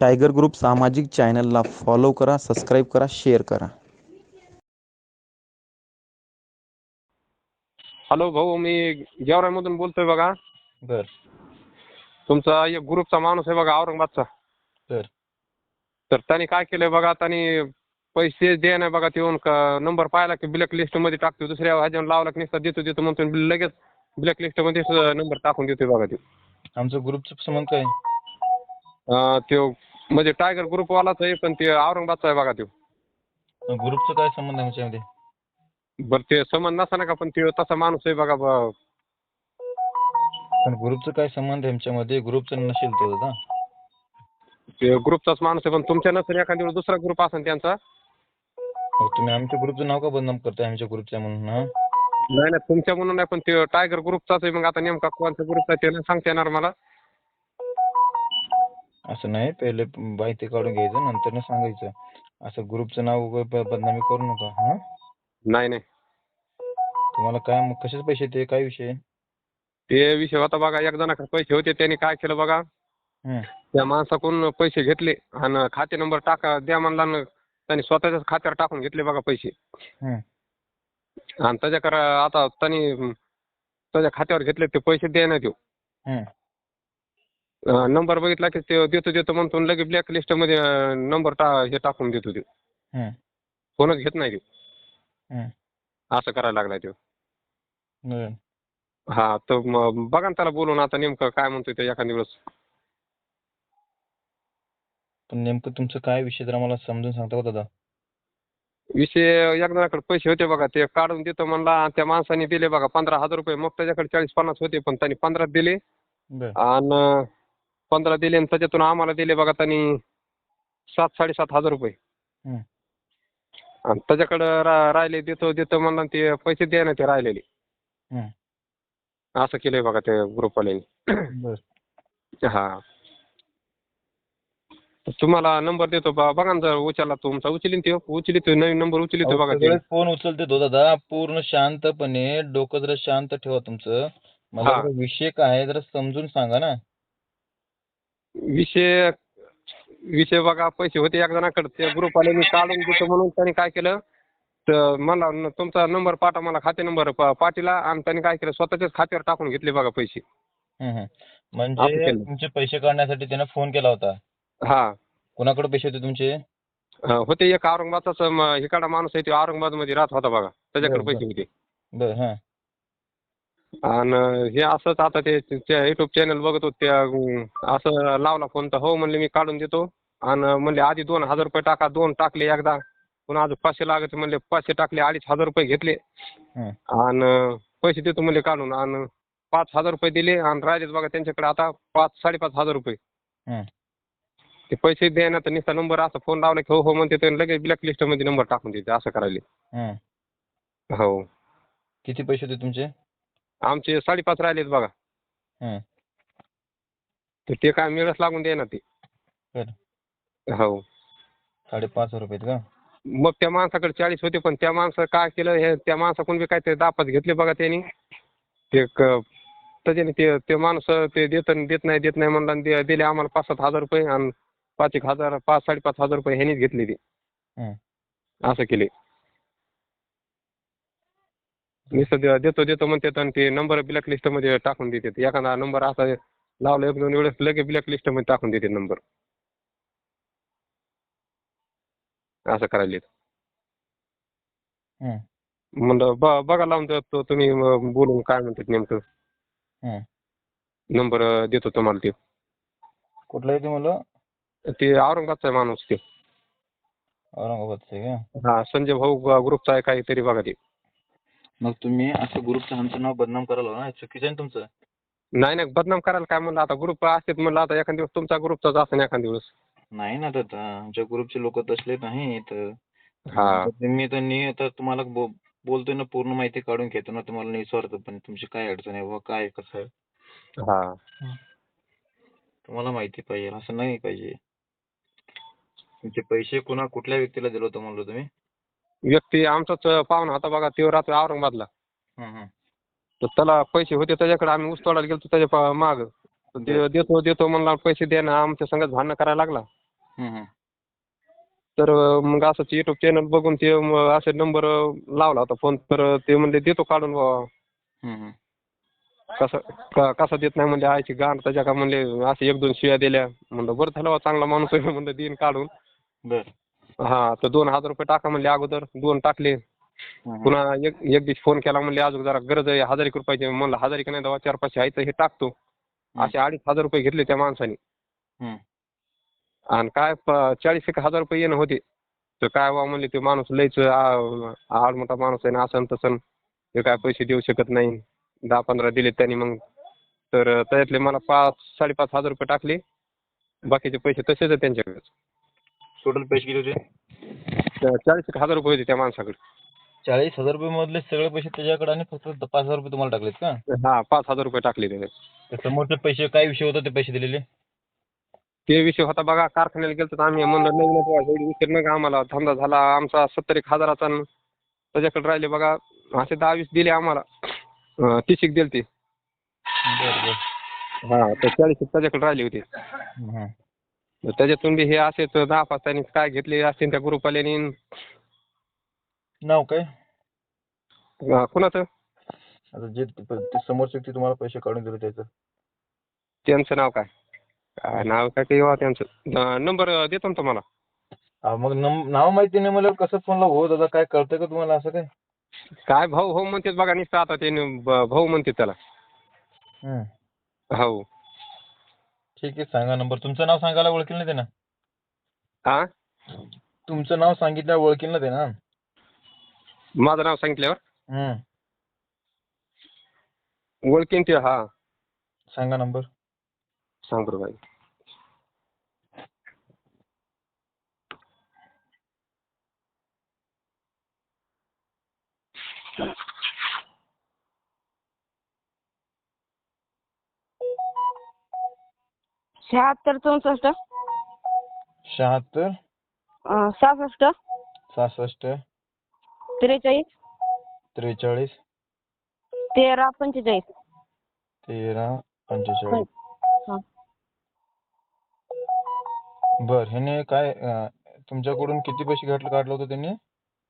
Tiger group सामाजिक चॅनलला follow करा सबस्क्राईब करा शेअर करा. हॅलो भाऊ मी गेवराईमधून बोलतोय बघा. बर. तुमचा एक ग्रुपचा माणूस आहे बघा औरंगाबादचा. बर. तर त्यांनी काय केलंय बघा त्यांनी पैसे दे नाही बघा ते नंबर पाहिला की ब्लॅक लिस्टमध्ये टाकतो दुसऱ्या ह्याच्यावर लावला की नुसता देतो देतो म्हणतो लगेच ब्लॅक लिस्टमध्ये नंबर टाकून देतोय बघा ते. आमचं ग्रुपचं संबंध काय? त्यो म्हणजे टायगर ग्रुपवालाच आहे पण ते औरंगाबादचा आहे बघा तो ग्रुपचं काय संबंध आहे आमच्यामध्ये बरं ते समज नसताना का पण ते तसा माणूस आहे बघा ब- पण ग्रुपचं काय संबंध आहे आमच्यामध्ये ग्रुपचं नसेल तो दादा. ते ग्रुपचाच माणूस आहे पण तुमच्या नसेल एखाद्या वेळेस दुसरा ग्रुप असेल त्यांचा? मग तुम्ही आमच्या ग्रुपचं नाव का बदनाम करताय आमच्या ग्रुपचं म्हणून हा? नाही नाही तुमच्या म्हणून नाही पण ते टायगर ग्रुपचाच आहे मग आता नेमका कोणता ग्रुप आहे ते नाही सांगता येणार मला? असं नाही पहिले माहिती काढून घ्यायचं नंतर सांगायचं. असं ग्रुपचं नाव ब- बदनामी करू नका हा? नाही नाही. तुम्हाला काय मग कशाचे पैसे ते काय विषय? ते विषय होता बघा एक जणाकडे पैसे होते त्यांनी काय केलं बघा? हं. त्या माणसाकडून पैसे घेतले आणि खाते नंबर टाका द्या म्हणला आणि त्यांनी स्वतःच्याच खात्यावर टाकून घेतले बघा पैसे. हं. आणि त्याच्याकडे आता त्यांनी त्याच्या खात्यावर घेतले ते पैसे द्या ना तो हं. नंबर बघितला की ते देतो देतो म्हणतो आणि लगेच ब्लॅक लिस्टमध्ये नंबर टा हे टाकून देतो ते हं. फोनच घेत नाही तो हं. असं करायला लागलाय तो बरं. हा तर मग बघा ना त्याला बोलून आता नेमकं काय म्हणतोय ते एखाद्या वेळेस. पण नेमकं तुमचं काय विषय जरा मला समजून सांगता का दादा? विषय एक जणाकडे पैसे होते बघा ते काढून देतो म्हणला आणि त्या माणसाने दिले बघा पंधरा हजार रुपये. मग त्याच्याकडे चाळीस पन्नास होते पण त्यांनी पंधरा दिले. बर. आणि पंधरा दिले आणि त्याच्यातून आम्हाला दिले बघा त्यांनी सात साडेसात हजार रुपये. हं. आणि त्याच्याकडं रा राहिले देतो देतो म्हणला आणि ते पैसे द्या ना ते राहिलेले. हं. असं केलंय बघा ते ग्रुपवाल्यांनी. बर. हा. तर तुम्हाला नंबर देतो बा- बघा ना जर उचलला तुमचा. उचलीन ते उचलितो नवीन नंबर उचलितो बघा ते. फोन उचलते तो दादा. पूर्ण शांतपणे डोकं जरा शांत ठेवा तुमचं. मला हा. जरा विषय काय आहे जरा समजून सांगा ना. विषय विषय बघा पैसे होते एक जणाकडे. त्या ग्रुपवाल्यांनी काढून देतो म्हणून त्यांनी काय केलं? तर मला न- तुमचा नंबर पाठवा मला खाते नंबर पाठीला आणि त्यांनी काय केलं? स्वतःच्याच खात्यावर टाकून घेतले बघा पैसे. म्हणजे केलं. तुमचे पैसे काढण्यासाठी त्याने फोन केला होता? हा. कुणाकडे पैसे होते तुमचे? अं, होते एक औरंगाबादचाच म- इकडा माणूस आहे तो औरंगाबादमध्ये राहत होता बघा. त्याच्याकडे बरं, पैसे होते. बर हा. आणि हे असंच आता ते युट्यूब चॅनल बघत होते त्या, असं लावला फोन तर हो म्हणले मी काढून देतो. आणि म्हणले आधी दोन हजार रुपये टाका दोन टाकले एकदा. पुन्हा अजून पाचशे लागत म्हणले पाचशे टाकले अडीच हजार रुपये घेतले. आणि पैसे देतो म्हणले काढून. आणि पाच हजार रुपये दिले आणि राहिलेत बघा त्यांच्याकडे आता पाच साडेपाच हजार रुपये. ते पैसे द्यायना तर नुसता नंबर असा फोन लावला की हो हो म्हणते तर लगेच ब्लॅक लिस्टमध्ये नंबर टाकून देते असं करायले. हं. हो. किती पैसे होते तुमचे? आमचे साडेपाच राहिलेत बघा. हं. तर ते काय मिळच लागून दे ना ते. हो. साडेपाच रुपये का? मग त्या माणसाकडे चाळीस होते पण त्या माणसं काय केलं हे त्या माणसाकडून बी काहीतरी दापात घेतले बघा त्यांनी. ते क- त्याच्याने ते ते माणूस ते देत देत नाही देत नाही म्हणला आणि दे- दिले आम्हाला पाच सात हजार रुपये आणि पाच एक हजार पाच साडेपाच हजार रुपये ह्यांनीच घेतले ते. हं. असं केले. नुसतं दे- देतो देतो म्हणतात आणि ते नंबर ब्लॅक लिस्टमध्ये टाकून देतात. एखादा नंबर असा लावला एक दोन वेळेस लगेच ब्लॅक लिस्टमध्ये टाकून देते नंबर असं करायले. म्हणलं ब बघा लावून देतो तुम्ही म- बोलून काय म्हणतात नेमकं. नंबर देतो तुम्हाला ते. कुठला आहे ते मला ते औरंगाबादचा माणूस ते. औरंगाबादचं हा संजय भाऊ ग्रुपचा आहे काहीतरी बघा ते. मग तुम्ही असं ग्रुपचं आमचं नाव बदनाम करायला ना. चुकीचं आहे ना तुमचं? नाही नाही बदनाम करायला काय म्हणलं? आता ग्रुप असतात म्हणलं आता एखाद दिवस तुमचा ग्रुपचाच असेल एखाद दिवस. नाही ना दादा आमच्या ग्रुपचे लोक तसले नाहीत. हा. तर मी तर नी तर तुम्हाला बो- बोलतोय ना पूर्ण माहिती काढून घेतो ना तुम्हाला निस्वार्थ पण तुमची काय अडचण आहे? बुवा काय कसं आहे? हा. तुम्हाला माहिती पाहिजे असं नाही पाहिजे. तुमचे पैसे कुणा कुठल्या व्यक्तीला दिलं होतं म्हणलं तुम्ही? व्यक्ती आमचाच पाहुणा होता बघा तो राहतो औरंगाबादला. तर त्याला पैसे होते त्याच्याकडे आम्ही ऊस तोडायला गेलो त्याच्या माग. देतो देतो म्हणला पैसे दे ना आमच्या संगत भांडणं करायला लागला. तर मग असंच युट्यूब चॅनल बघून ते असे नंबर लावला होता फोन तर ते म्हणले देतो काढून हम्म. कसं क- कसं देत नाही म्हणजे आईची गाण त्याच्या का म्हणले असे एक दोन शिव्या दिल्या. म्हणलं बरं झालं बा, चांगला माणूस आहे. म्हणलं देईन काढून. हा तर दोन हजार रुपये टाका म्हणले अगोदर दोन टाकले. पुन्हा एक एक दिवशी फोन केला म्हणले अजून जरा गरज आहे हजार एक रुपयाची. म्हणलं हजार एक नाही दवा चार पाचशे आहे तर हे टाकतो. असे अडीच हजार रुपये घेतले त्या माणसाने. आणि काय चाळीस एक हजार रुपये येणं होते. तर काय बा म्हणले ते माणूस लयच आड मोठा माणूस आहे ना असं तसं हे काय पैसे देऊ शकत नाही. दहा पंधरा दिले त्यांनी मग. तर त्याच्यातले मला पाच साडेपाच हजार रुपये टाकले. बाकीचे पैसे तसेच आहे त्यांच्याकडे. टोटल पैसे किती होते? चाळीस एक हजार रुपये होते त्या माणसाकडे. चाळीस हजार रुपये मधले सगळे पैसे त्याच्याकडे आणि फक्त द- पाच हजार रुपये तुम्हाला टाकलेत का? हा पाच हजार रुपये टाकले त्याने तर समोरचे पैसे काय विषय होता ते पैसे दिलेले? ते विषय होता बघा कारखान्याला गेलो तर आम्ही म्हणलं नवीन एवढी विचार नका आम्हाला. धंदा झाला आमचा सत्तर एक हजाराचा न त्याच्याकडे राहिले बघा असे दहा वीस दिले आम्हाला. अं, तीस एक दिले ते बर. हा तर चाळीस एक त्याच्याकडे राहिले होते. त्याच्यातून बी हे असेच दहा पाच त्यांनी काय घेतले असतील त्या ग्रुपवाल्यानी? नाव काय? अं, कुणाचं? आता जे ते प- ते समोरचे व्यक्ती तुम्हाला पैसे काढून दिले त्याचं. त्यांचं नाव काय? काय नाव काय वा त्यांचं. नंबर देतो ना तुम्हाला. हा, मग नम- नाव माहिती नाही मला कसं फोनला हो दादा काय कळतंय का तुम्हाला असं काय काय भाऊ भाऊ म्हणतात बघा नुसतं आता ते भाऊ म्हणतात त्याला. हम्म. हो ठीक आहे सांगा नंबर तुमचं नाव सांगायला ओळखील ना ते ना हा? तुमचं नाव सांगितलं ओळखील ना ते ना माझं नाव सांगितल्यावर? हम्म. ओळखीन ते हा. सांगा नंबर सांग बरं शहात्तर चौसष्ट. शहात्तर. अं, सहासष्ट. सहासष्ट. त्रेचाळीस. त्रेचाळीस. तेरा पंचेचाळीस. तेरा पंचेचाळीस. हा. बर ह्याने काय अं, तुमच्याकडून किती पैसे घातले काढलं होतं त्यांनी?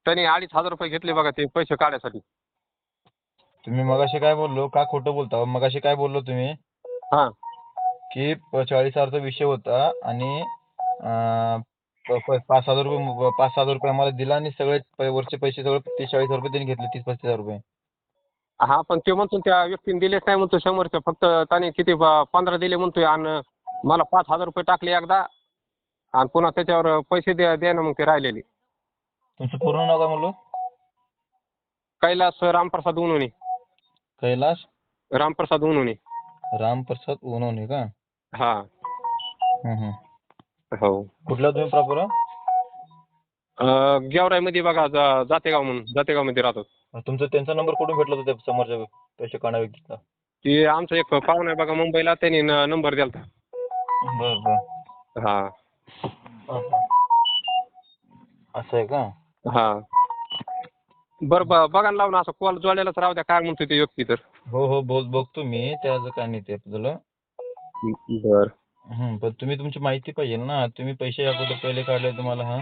त्यांनी अडीच हजार रुपये घेतले बघा ते पैसे काढायसाठी तुम्ही मगाशी काय बोललो? का खोटं बोलता? मगाशी काय बोललो तुम्ही? हा. की चाळीस हजारचा विषय होता आणि पाच हजार रुपये पाच हजार रुपये आम्हाला दिला आणि सगळे वरचे पैसे सगळे तीस चाळीस हजार रुपये त्यांनी घेतले तीस पस्तीस हजार रुपये. हा पण ते म्हणतो त्या व्यक्तीने दिलेच नाही म्हणतो शंभरचे फक्त त्याने किती पंधरा दिले म्हणतोय आणि मला पाच हजार रुपये टाकले एकदा आणि पुन्हा त्याच्यावर पैसे द्या द्या ना मग ते राहिलेले. तुमचं पूर्ण नाव काय म्हणलो? कैलास रामप्रसाद उनोने. कैलास? रामप्रसाद उनोने रामप्रसाद उनवणे का? हा. हो. कुठला तुम्ही प्रॉपर? गेवराईमध्ये बघा जा- जातेगाव म्हणून जातेगावमध्ये राहतो. तुमचा त्यांचा नंबर कुठून भेटला होता त्या समोरच्या पैसे काढा व्यक्तीचा ते आमचा एक पाहुणा आहे बघा मुंबईला त्यांनी नंबर दिला बर बर. हा. असं आहे का? हा. बरं ब- बघा ना लावून असं कॉल जोडायलाच राहू द्या काय म्हणतोय ते व्यक्ती तर. हो हो बोल बघतो मी त्याचं काय नाही ते आपल्याला बर. हम्म, पण तुम्ही तुमची माहिती पाहिजे ना तुम्ही पैसे अगोदर पहिले काढले तुम्हाला हा?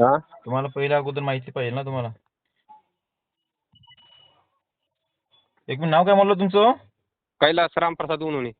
हा? तुम्हाला पहिले अगोदर माहिती पाहिजे ना तुम्हाला. एक मिनिट नाव काय म्हणलं तुमचं? कैलास रामप्रसाद उनोने